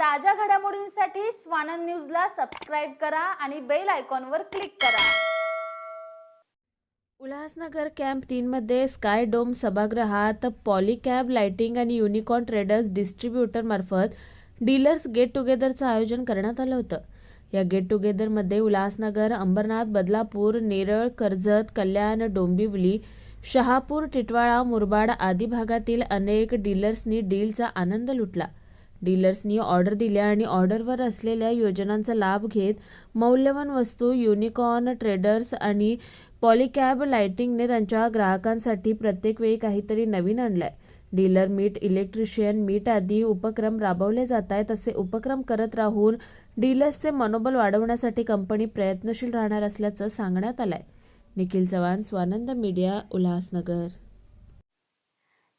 ताज्या घडामोडींसाठी स्वानंद न्यूजला सबस्क्राईब करा आणि बेल आयकॉनवर क्लिक करा. उल्हासनगर कॅम्प तीनमध्ये स्काय डोम सभागृहात पॉलीकॅब लाइटिंग आणि युनिकॉर्न ट्रेडर्स डिस्ट्रीब्युटरमार्फत डीलर्स गेट टुगेदरचं आयोजन करण्यात आलं होतं. या गेट टुगेदरमध्ये उल्हासनगर अंबरनाथ बदलापूर नेरळ कर्जत कल्याण डोंबिवली शहापूर टिटवाळा मुरबाड आदी भागातील अनेक डीलर्सनी डीलचा आनंद लुटला. डीलर्सनी ऑर्डर दिल्या आणि ऑर्डरवर असलेल्या योजनांचा लाभ घेत मौल्यवान वस्तू युनिकॉर्न ट्रेडर्स आणि पॉलिकॅब लाइटिंगने त्यांच्या ग्राहकांसाठी प्रत्येक वेळी काहीतरी नवीन आणलंय. डीलर मीट इलेक्ट्रिशियन मीट आदी उपक्रम राबवले जात आहेत असे उपक्रम करत राहून डीलर्सचे मनोबल वाढवण्यासाठी कंपनी प्रयत्नशील राहणार असल्याचं सांगण्यात आलंय. निखिल चव्हाण स्वानंद मीडिया उल्हासनगर.